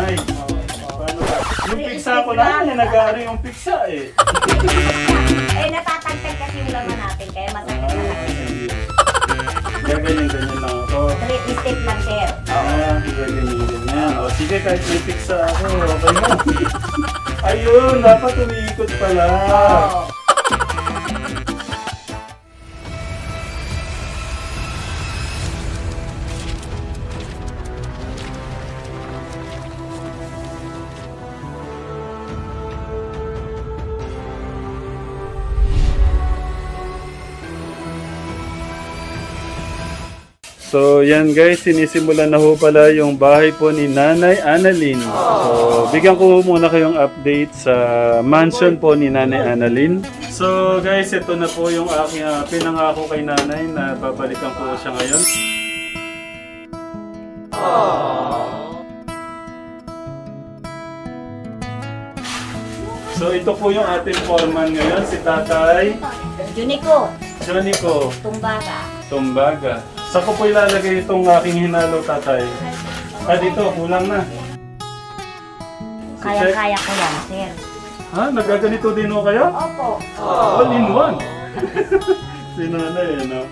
Nay. Paano ba? Yung pizza ko na, nag-aari yung pizza eh. Eh, natatagtag kasi yung laman natin, kaya masakit na lang. Gaganyan-ganyan lang ako. Three step lang, sir. Ah, gaganyan-ganyan. O sige, kahit may pizza ako, okay mo. Ayun, dapat umiikot pala. Oo. So yan guys, sinisimulan na ho pala yung bahay po ni Nanay Annalyn. So bigyan ko muna kayong update sa mansion po ni Nanay Annalyn. So guys, ito na po yung aking ah, pinangako kay Nanay na babalikan ko siya ngayon. So ito po yung ating foreman ngayon, si Tatay Juniko, Jonico tumbaga. Tumbaga. Saan ko po ilalagay itong aking hinalo, Tatay? Ah, dito, kulang na. Kaya-kaya ko yan, sir. Ha? Nagaganito din ho kayo? Opo. All in one. si nanay, ano?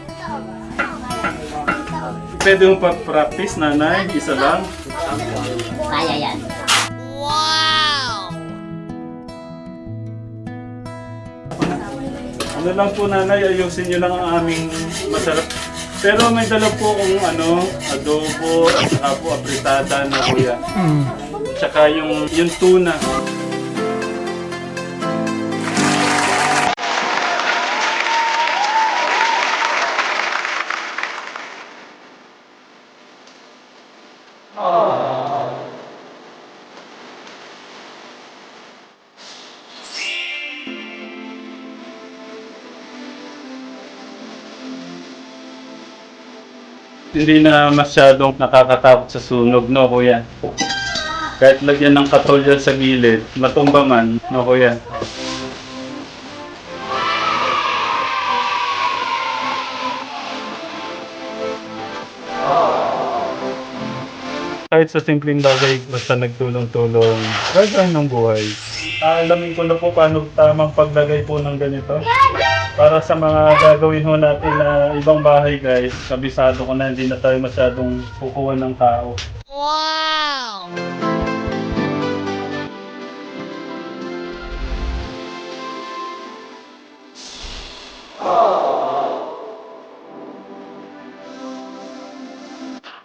Pwede mo pa-practice, nanay? Isa lang? Kaya yan. Ano lang po, nanay, ayusin nyo lang ang aming masarap. Pero may dala po kung ano, adobo, at saka po apritada na kuya. Tsaka yung, yung tuna. Hindi na masyadong nakakatakot sa sunog, no, kuya? Kahit lagyan ng katol dyan sa gilid, matumba man, no, kuya? Kahit sa simpleng bagay, basta nagtulong-tulong, ano ng buhay. Alamin ko na po paano tamang paglagay po ng ganito. Para sa mga gagawin ho natin na ibang bahay guys, kabisado ko na hindi na tayo masyadong kukuha ng tao.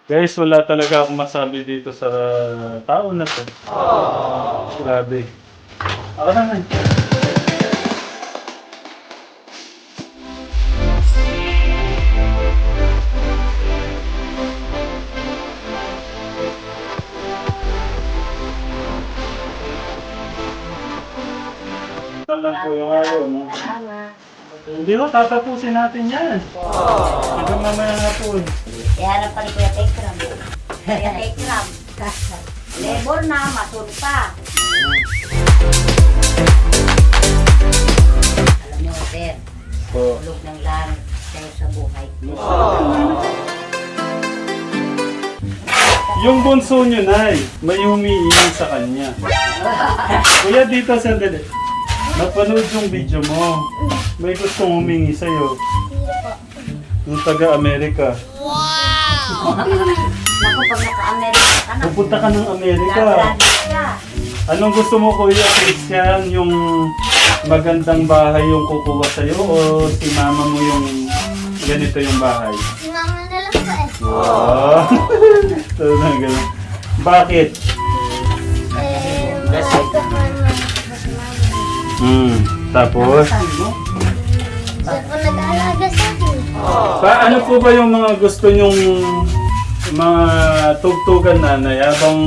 Guys, wala talaga akong masabi dito sa tao na to. Grabe. Ako naman. Yung ayaw mo. Tama. Hindi ko, tatapusin natin yan. Hanggang mamaya na po. Iharap pa ni Kuya Tekram. Kuya Tekram. Labor na, masun pa. Alam niyo, sir, Po. tulog ng langit kayo sa buhay. Yung bunso nyo, Nay, may humihingi sa kanya. Kuya, dito sandali. Napanood yung video mo. May gustong humingi sa'yo. Yung taga-Amerika. Naku, pag naka-Amerika ka na, Pupunta ka ng Amerika. Anong gusto mo, Kuya Christian? Yung magandang bahay yung kukuha sa'yo o si mama mo yung ganito yung bahay? Si mama na lang po eh. Wow! Ito na ganun. Bakit? Hmm. Tapos? Siya po nag-aalaga sa akin. Pa, ano po ba yung mga gusto nyong mga tugtugan nanay? Habang,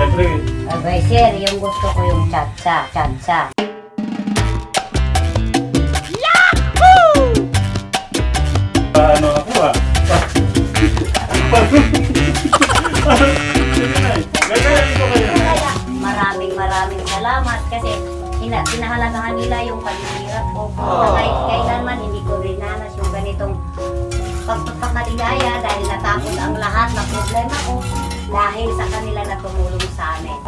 siyempre, Abay, sir, yung gusto ko yung chatsa, chatsa. paano ako ah? Gagayahin ko kayo. Kaya maraming maraming salamat kasi hina, pinahalagahan nila yung paghihirap ko. Kahit kailanman hindi ko rinanas yung ganitong pagpapakaligaya dahil natakot ang lahat na problema ko. dahil sa kanila na tumulong sa amin.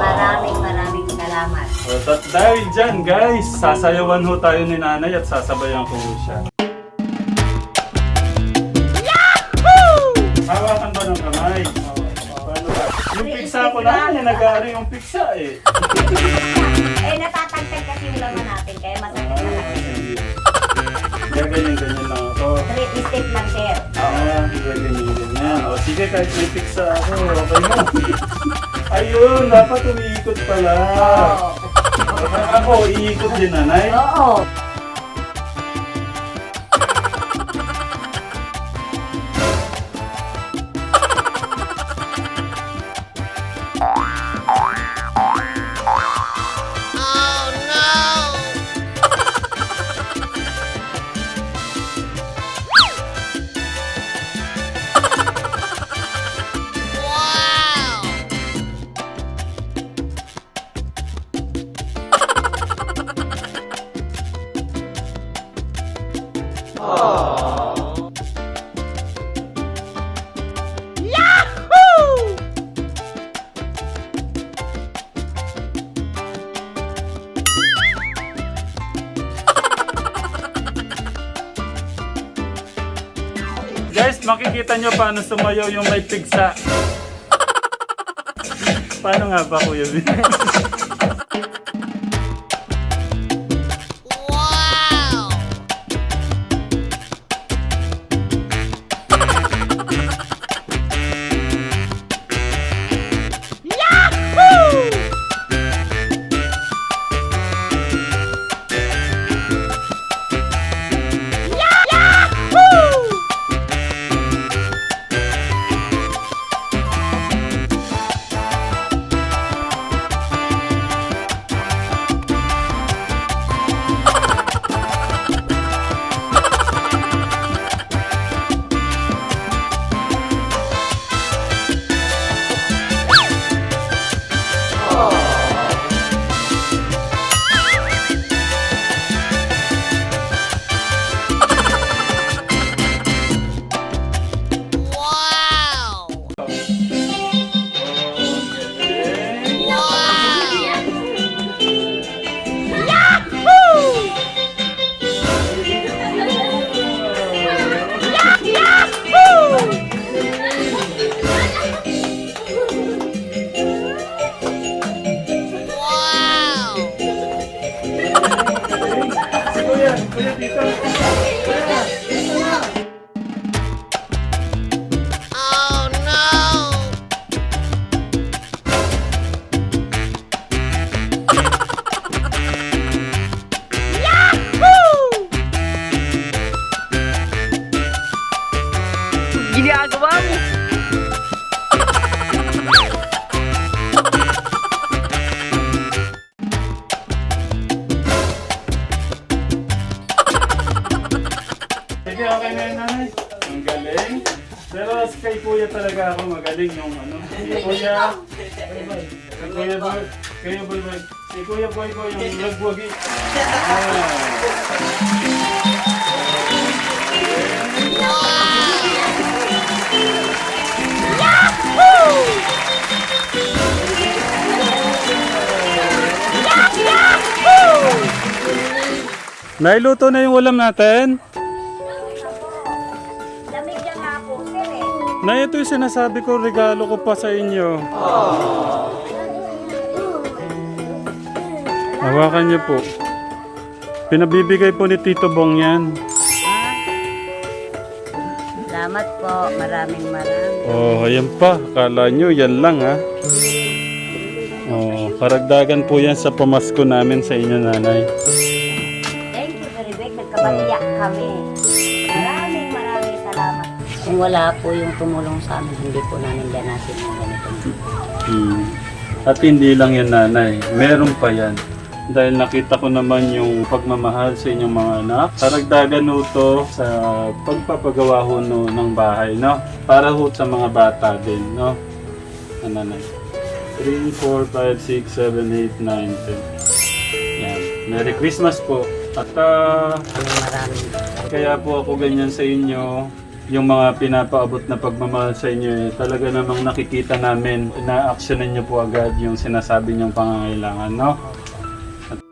Maraming maraming salamat. O, at dahil dyan, guys, sasayawan ho tayo ni nanay at sasabayan ko siya. Ko na, nag-aari yung pizza eh. eh, natatagtag kasi yung laman natin, kaya masakit na lang. Gaganyan-ganyan lang ako. Three mistake lang, sir. Ah, gaganyan-ganyan. O sige, kahit may pizza ako, okay mo. Ayun, dapat umiikot pala. Oo. Ako, iikot din nanay. Oo. Makikita nyo paano sumayaw yung may pigsa. paano nga ba, Kuya Vin? Si Kuya. Si Kuya Boy. Kuya Boy Boy. Si Kuya Boy Boy yung nagwagi. Ah. Nailuto na yung ulam natin. Na ito yung sinasabi ko, regalo ko pa sa inyo. Hawakan niyo po. Pinabibigay po ni Tito Bong yan. Salamat po. Maraming maraming. Oh, ayan pa. Kala nyo, yan lang ha. Oh, karagdagan po yan sa pamasko namin sa inyo, nanay. Kung wala po yung tumulong sa amin, hindi po namin ganasin yung ganitong Hmm. At hindi lang yan, nanay. Meron pa yan. Dahil nakita ko naman yung pagmamahal sa inyong mga anak. Karagdagan ho to sa pagpapagawa ho no, ng bahay, no? Para ho sa mga bata din, no? Ano na? 3, 4, 5, 6, 7, 8, 9, 10. Yan. Merry Christmas po. At ah, maraming kaya po ako ganyan sa inyo yung mga pinapaabot na pagmamahal sa inyo, eh, talaga namang nakikita namin na actionin niyo po agad yung sinasabi niyong pangangailangan, no?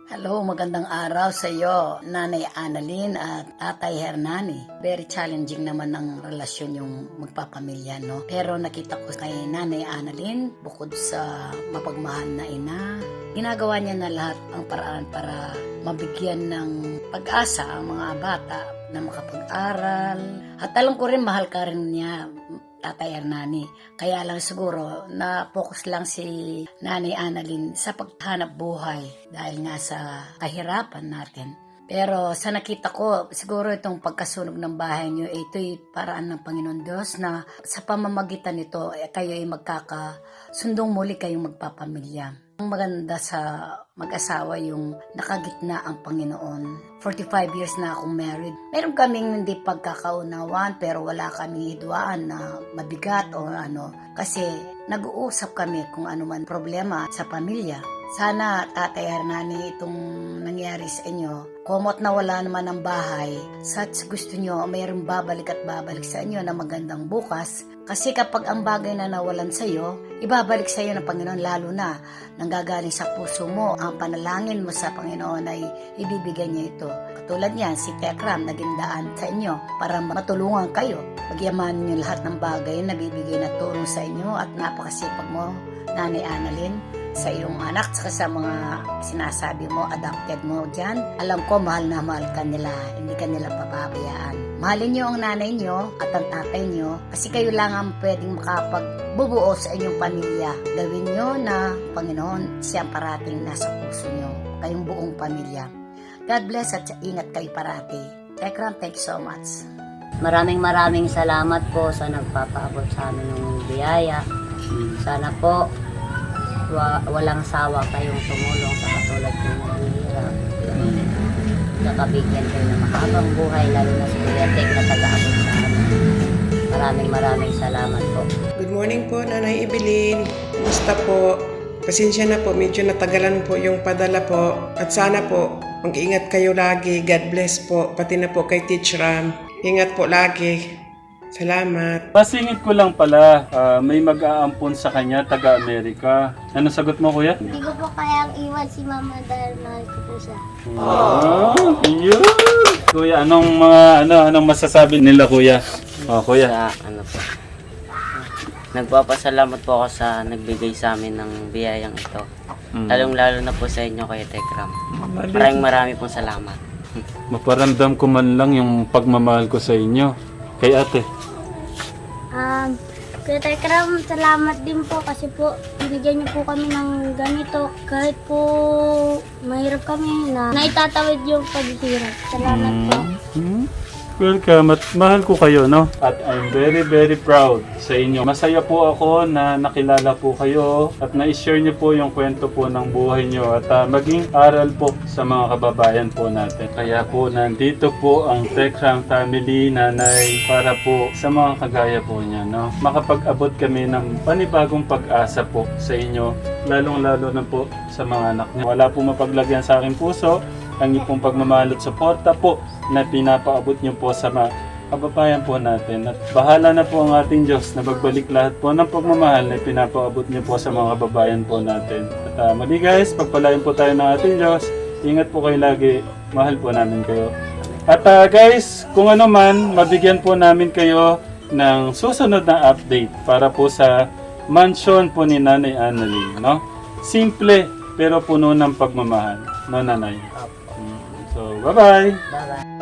Hello, magandang araw sa iyo, Nanay Annalyn at Tatay Hernani. Very challenging naman ang relasyon yung magpapamilya, no? Pero nakita ko kay Nanay Annalyn, bukod sa mapagmahal na ina, ginagawa niya na lahat ang paraan para mabigyan ng pag-asa ang mga bata na makapag-aral. At alam ko rin, mahal ka rin niya, Tatay Hernani. Kaya lang siguro na focus lang si Nanay Annalyn sa paghanap buhay dahil nga sa kahirapan natin. Pero sa nakita ko, siguro itong pagkasunog ng bahay niyo, eh, ito'y paraan ng Panginoon Diyos na sa pamamagitan nito, eh, kayo ay magkakasundong muli kayong magpapamilya. Ang maganda sa mag-asawa yung nakagitna ang Panginoon. 45 years na akong married. Meron kaming hindi pagkakaunawan pero wala kaming hidwaan na mabigat o ano. Kasi nag-uusap kami kung ano man problema sa pamilya. Sana, Tatay Hernani, itong nangyari sa inyo, komot na wala naman ang bahay, sa gusto nyo, mayroong babalik at babalik sa inyo na magandang bukas. Kasi kapag ang bagay na nawalan sa iyo, ibabalik sa iyo ng Panginoon lalo na nanggagaling sa puso mo. Ang panalangin mo sa Panginoon ay ibibigay niya ito. Katulad niyan, si Tekram naging daan sa inyo para matulungan kayo. Pagyamanin niyo lahat ng bagay na bibigay na tulong sa inyo at napakasipag mo, Nanay Annalyn sa iyong anak saka sa mga sinasabi mo, adopted mo dyan. Alam ko, mahal na mahal ka nila. Hindi ka nila papabayaan. Mahalin niyo ang nanay niyo at ang tatay niyo kasi kayo lang ang pwedeng makapagbubuo sa inyong pamilya. Gawin niyo na, Panginoon, siyang parating nasa puso niyo. Kayong buong pamilya. God bless at ingat kayo parati. Tekram, thank you so much. Maraming maraming salamat po sa nagpapaabot sa amin ng biyaya. Sana po wa- walang sawa kayong tumulong sa katulad ng naghihirap. Nakabigyan kayo ng mahabang buhay, lalo na si Kuya Tek na taga-abot sa amin. Maraming maraming salamat po. Good morning po, Nanay Evelyn. Kumusta po? Pasensya na po, medyo natagalan po yung padala po. At sana po, mag-ingat kayo lagi. God bless po. Pati na po kay Teach Ram. Ingat po lagi. Salamat. Pasingit ko lang pala, ah, may mag-aampon sa kanya, taga-Amerika. Ano sagot mo, kuya? Hindi ko po kayang iwan si mama dahil mahal ko po siya. Ah, yun! Kuya, anong mga, ano, anong masasabi nila, kuya? Oh, kuya. sa ano po. Nagpapasalamat po ako sa nagbigay sa amin ng biyayang ito. Mm. Lalong lalo na po sa inyo kay Tekram. Maraming marami pong salamat. Maparamdam ko man lang yung pagmamahal ko sa inyo. Kay ate. Um, Kuya Tekram, salamat din po kasi po binigyan niyo po kami ng ganito. Kahit po mahirap kami na naitatawid yung paghihirap. Salamat po. Hmm? Welcome at mahal ko kayo, no? At I'm very, very proud sa inyo. Masaya po ako na nakilala po kayo at na-share niyo po yung kwento po ng buhay niyo at ah, maging aral po sa mga kababayan po natin. Kaya po nandito po ang Tekram family, nanay, para po sa mga kagaya po niya, no? Makapag-abot kami ng panibagong pag-asa po sa inyo, lalong-lalo na po sa mga anak niyo. Wala po mapaglagyan sa aking puso ang iyong pagmamahal at suporta po na pinapaabot niyo po sa mga kababayan po natin. At bahala na po ang ating Diyos na magbalik lahat po ng pagmamahal na pinapaabot niyo po sa mga kababayan po natin. At uh, mali guys, pagpalain po tayo ng ating Diyos. Ingat po kayo lagi. Mahal po namin kayo. At ah, guys, kung ano man, mabigyan po namin kayo ng susunod na update para po sa mansion po ni Nanay Annalyn, no? Simple pero puno ng pagmamahal, no Nanay? So, bye-bye! Bye-bye.